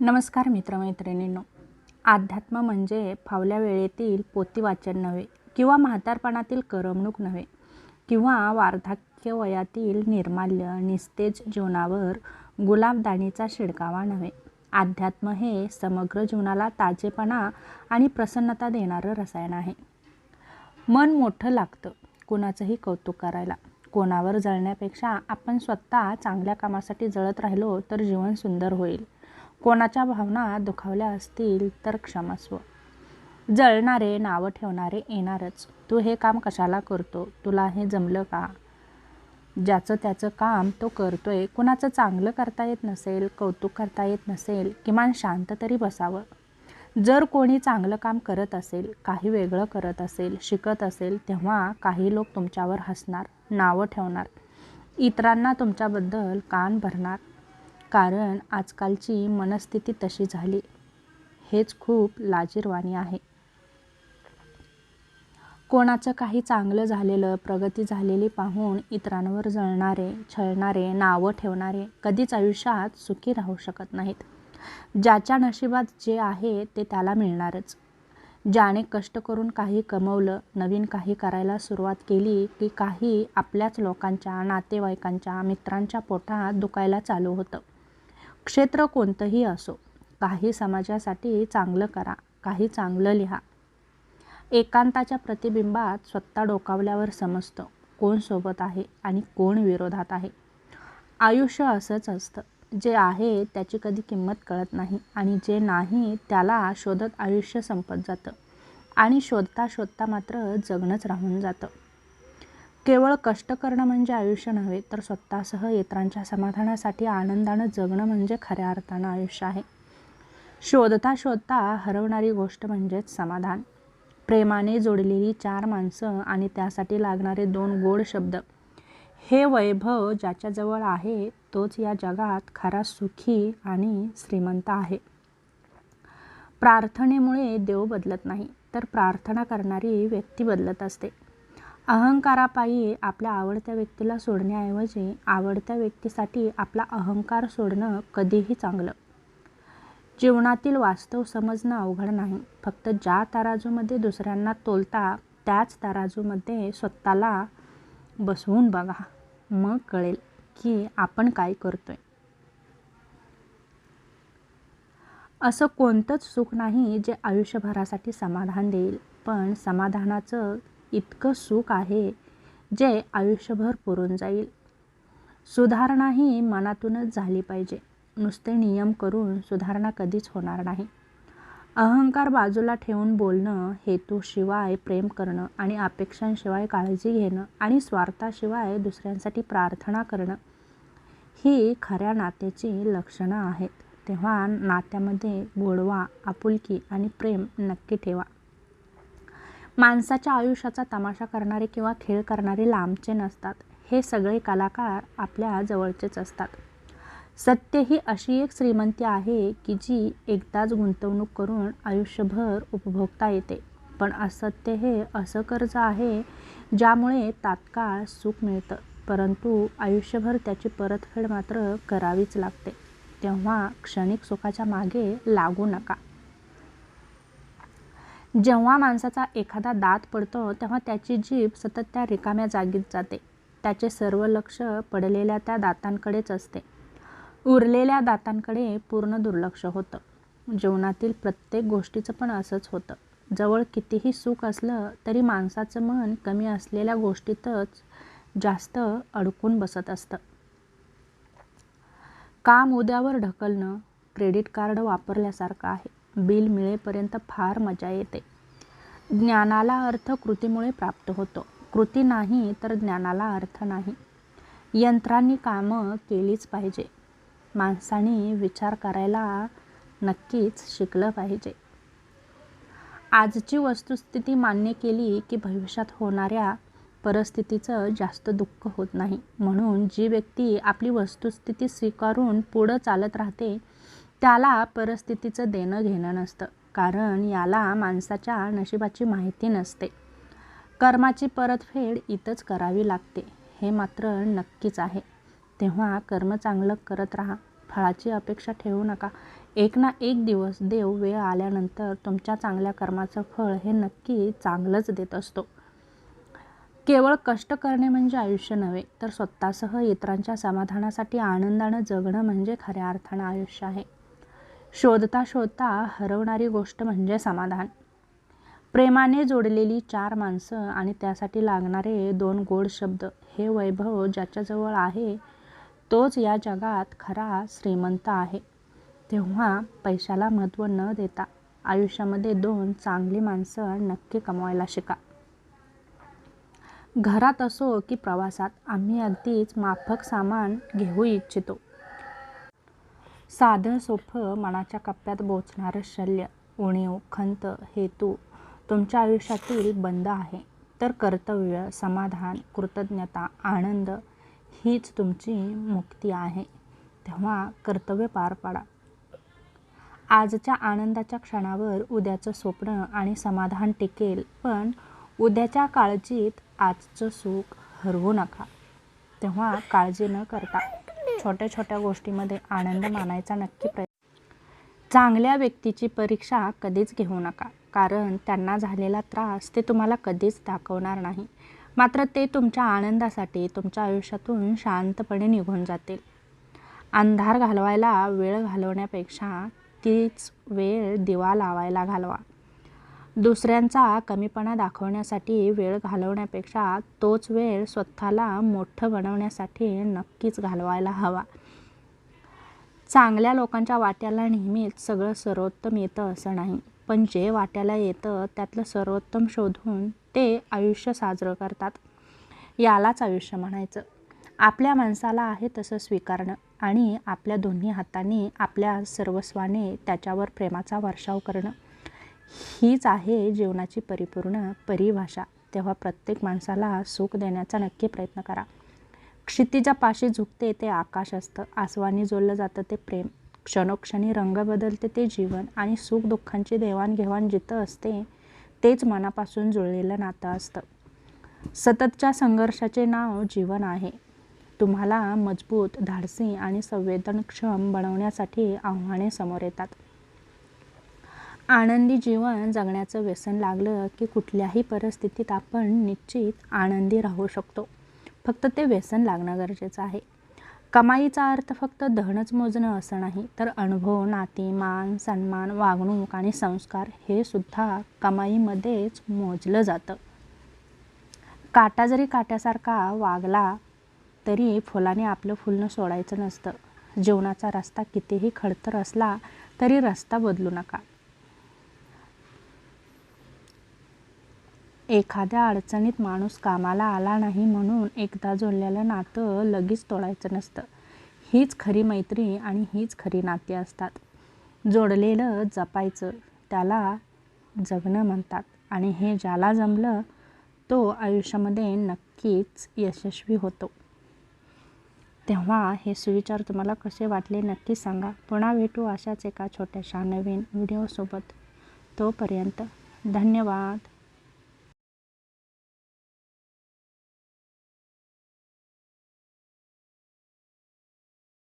नमस्कार मित्रमैत्रिणींनो. अध्यात्म म्हणजे फावल्या वेळेतील पोती वाचन नव्हे किंवा म्हातारपणातील करमणूक नव्हे किंवा वार्धक्य वयातील निर्माल्य निस्तेज जीवनावर गुलाबदाणीचा शिडकावा नव्हे. अध्यात्म हे समग्र जीवनाला ताजेपणा आणि प्रसन्नता देणारं रसायन आहे. मन मोठं लागतं कोणाचंही कौतुक करायला. कोणावर जळण्यापेक्षा आपण स्वतः चांगल्या कामासाठी जळत राहिलो तर जीवन सुंदर होईल. कोणाच्या भावना दुखावल्या असतील तर क्षमस्व जळणारे नावं ठेवणारे येणारच. तू हे काम कशाला करतो? तुला हे जमलं का? ज्याचं त्याचं काम तो करतोय कुणाचं चांगलं करता येत नसेल कौतुक करता येत नसेल किमान शांत तरी बसावं. जर कोणी चांगलं काम करत असेल काही वेगळं करत असेल शिकत असेल तेव्हा काही लोक तुमच्यावर हसणार नावं ठेवणार. इतरांना तुमच्याबद्दल कान भरणार. कारण आजकालची मनस्थिती तशी झाली. हेच खूप लाजीरवाणी आहे. कोणाचं काही चांगलं झालेलं प्रगती झालेली पाहून इतरांवर जळणारे छळणारे नावं ठेवणारे कधीच आयुष्यात सुखी राहू शकत नाहीत. ज्याच्या नशिबात जे आहे ते त्याला मिळणारच. ज्याने कष्ट करून काही कमवलं नवीन काही करायला सुरुवात केली की काही आपल्याच लोकांच्या नातेवाईकांच्या मित्रांच्या पोटात दुखायला चालू होतं. क्षेत्र कोणतंही असो काही समाजासाठी चांगलं करा काही चांगलं लिहा. एकांताच्या प्रतिबिंबात स्वतः डोकावल्यावर समजतं कोण सोबत आहे आणि कोण विरोधात आहे. आयुष्य असंच असतं. जे आहे त्याची कधी किंमत कळत नाही आणि जे नाही त्याला शोधत आयुष्य संपत जातं. आणि शोधता शोधता मात्र जगणंच राहून जातं. केवळ कष्ट करणं म्हणजे आयुष्य नव्हे तर स्वतःसह इतरांच्या समाधानासाठी आनंदानं जगणं म्हणजे खऱ्या अर्थानं आयुष्य आहे. शोधता शोधता हरवणारी गोष्ट म्हणजेच समाधान. प्रेमाने जोडलेली चार माणसं आणि त्यासाठी लागणारे दोन गोड शब्द. हे वैभव ज्याच्याजवळ आहे तोच या जगात खरा सुखी आणि श्रीमंत आहे. प्रार्थनेमुळे देव बदलत नाही तर प्रार्थना करणारी व्यक्ती बदलत असते. अहंकारापायी आपल्या आवडत्या व्यक्तीला सोडण्याऐवजी आवडत्या व्यक्तीसाठी आपला अहंकार सोडणं कधीही चांगलं. जीवनातील वास्तव समजणं अवघड नाही. फक्त ज्या तराजूमध्ये दुसऱ्यांना तोलता त्याच तराजूमध्ये स्वतःला बसवून बघा. मग कळेल की आपण काय करतोय. असं कोणतंच सुख नाही जे आयुष्यभरासाठी समाधान देईल. पण समाधानाचं इतकं सुख आहे जे आयुष्यभर पुरून जाईल. सुधारणा ही मनातूनच झाली पाहिजे. नुसते नियम करून सुधारणा कधीच होणार नाही. अहंकार बाजूला ठेवून बोलणं हेतूशिवाय प्रेम करणं आणि अपेक्षांशिवाय काळजी घेणं आणि स्वार्थाशिवाय दुसऱ्यांसाठी प्रार्थना करणं ही खऱ्या नात्याची लक्षणं आहेत. तेव्हा नात्यामध्ये गोडवा आपुलकी आणि प्रेम नक्की ठेवा. माणसाच्या आयुष्याचा तमाशा करणारे किंवा खेळ करणारे लांबचे नसतात. हे सगळे कलाकार आपल्या जवळचेच असतात. सत्य ही अशी एक श्रीमंती आहे की जी एकदाच गुंतवणूक करून आयुष्यभर उपभोगता येते. पण असत्य हे असं कर्ज आहे ज्यामुळे तात्काळ सुख मिळतं. परंतु आयुष्यभर त्याची परतफेड मात्र करावीच लागते. तेव्हा क्षणिक सुखाच्या मागे लागू नका. जेव्हा माणसाचा एखादा दात पडतो तेव्हा त्याची जीभ सतत त्या रिकाम्या जागीत जाते. त्याचे सर्व लक्ष पडलेल्या त्या दातांकडेच असते. उरलेल्या दातांकडे पूर्ण दुर्लक्ष होतं. जीवनातील प्रत्येक गोष्टीचं पण असंच होतं. जवळ कितीही सुख असलं तरी माणसाचं मन कमी असलेल्या गोष्टीतच जास्त अडकून बसत असतं. काम उद्यावर ढकलणं क्रेडिट कार्ड वापरल्यासारखं आहे. बिल मिळेपर्यंत फार मजा येते. ज्ञानाला अर्थ कृतीमुळे प्राप्त होतो. कृती नाही तर ज्ञानाला अर्थ नाही. यंत्रांनी कामं केलीच पाहिजे. माणसाने विचार करायला नक्कीच शिकलं पाहिजे. आजची वस्तुस्थिती मान्य केली की भविष्यात होणाऱ्या परिस्थितीचं जास्त दुःख होत नाही. म्हणून जी व्यक्ती आपली वस्तुस्थिती स्वीकारून पुढं चालत राहते त्याला परिस्थितीचं देणं घेणं नसतं. कारण याला माणसाच्या नशिबाची माहिती नसते. कर्माची परतफेड इथंच करावी लागते. हे मात्र नक्कीच आहे. तेव्हा कर्म चांगलं करत राहा. फळाची अपेक्षा ठेवू नका. एक ना एक दिवस देव वेळ आल्यानंतर तुमच्या चांगल्या कर्माचं फळ हे नक्की चांगलंच देत असतो. केवळ कष्ट करणे म्हणजे आयुष्य नव्हे तर स्वतःसह इतरांच्या समाधानासाठी आनंदानं जगणं म्हणजे खऱ्या अर्थानं आयुष्य आहे. शोधता शोधता हरवणारी गोष्ट म्हणजे समाधान. प्रेमाने जोडलेली चार माणसं आणि त्यासाठी लागणारे दोन गोड शब्द हे वैभव ज्याच्याजवळ आहे तोच या जगात खरा श्रीमंत आहे. तेव्हा पैशाला महत्त्व न देता आयुष्यामध्ये दोन चांगली माणसं नक्की कमवायला शिका. घरात असो की प्रवासात आम्ही अगदीच माफक सामान घेऊ इच्छितो. साधं सोपं मनाच्या कप्प्यात बोचणारं शल्य उणीव खंत हेतू तुमच्या आयुष्यातील बंद आहे. तर कर्तव्य समाधान कृतज्ञता आनंद हीच तुमची मुक्ती आहे. तेव्हा कर्तव्य पार पाडा. आजच्या आनंदाच्या क्षणावर उद्याचं स्वप्न आणि समाधान टिकेल पण उद्याच्या काळजीत आजचं सुख हरवू नका. तेव्हा काळजी न करता. छोट्या छोट्या गोष्टीमध्ये आनंद मानायचा नक्की प्रयत्न. चांगल्या व्यक्तीची परीक्षा कधीच घेऊ नका. कारण त्यांना झालेला त्रास ते तुम्हाला कधीच दाखवणार नाही. मात्र ते तुमच्या आनंदासाठी तुमच्या आयुष्यातून शांतपणे निघून जातील. अंधार घालवायला वेळ घालवण्यापेक्षा तीच वेळ दिवा लावायला घालवा. दुसऱ्यांचा कमीपणा दाखवण्यासाठी वेळ घालवण्यापेक्षा तोच वेळ स्वतःला मोठं बनवण्यासाठी नक्कीच घालवायला हवा. चांगल्या लोकांच्या वाट्याला नेहमीच सगळं सर्वोत्तम येतं असं नाही. पण जे वाट्याला येतं त्यातलं सर्वोत्तम शोधून ते आयुष्य साजरं करतात. यालाच आयुष्य म्हणायचं. आपल्या माणसाला आहे तसं स्वीकारणं आणि आपल्या दोन्ही हातांनी आपल्या सर्वस्वाने त्याच्यावर प्रेमाचा वर्षाव करणं. हीच आहे जीवनाची परिपूर्ण परिभाषा. तेव्हा प्रत्येक माणसाला सुख देण्याचा नक्की प्रयत्न करा. क्षितिजा पाशी झुकते ते आकाश असतं. आसवानी जोडलं जातं ते प्रेम. क्षणोक्षणी रंग बदलते ते जीवन. आणि सुख दुःखांची देवाणघेवाण जिथं असते तेच मनापासून जुळलेलं नातं असतं. सततच्या संघर्षाचे नाव जीवन आहे. तुम्हाला मजबूत धाडसी आणि संवेदनक्षम बनवण्यासाठी आव्हाने समोर येतात. आनंदी जीवन जगण्याचं व्यसन लागलं की कुठल्याही परिस्थितीत आपण निश्चित आनंदी राहू शकतो. फक्त ते व्यसन लागणं गरजेचं आहे. कमाईचा अर्थ फक्त धनच मोजणं असं नाही तर अनुभव नाती मान सन्मान वागणूक आणि संस्कार हे सुद्धा कमाईमध्येच मोजलं जातं. काटा जरी काट्यासारखा वागला तरी फुलाने आपलं फुलणं सोडायचं नसतं. जीवनाचा रस्ता कितीही खडतर असला तरी रस्ता बदलू नका. एखाद्या अडचणीत माणूस कामाला आला नाही म्हणून एकदा जोडलेलं नातं लगेच तोडायचं नसतं. हीच खरी मैत्री आणि हीच खरी नाती असतात. जोडलेलं जपायचं त्याला जगणं म्हणतात आणि हे ज्याला जमलं तो आयुष्यामध्ये नक्कीच यशस्वी होतो. तेव्हा हे सुविचार तुम्हाला कसे वाटले नक्की सांगा. पुन्हा भेटू अशाच एका छोट्याशा नवीन व्हिडिओसोबत. तोपर्यंत धन्यवाद.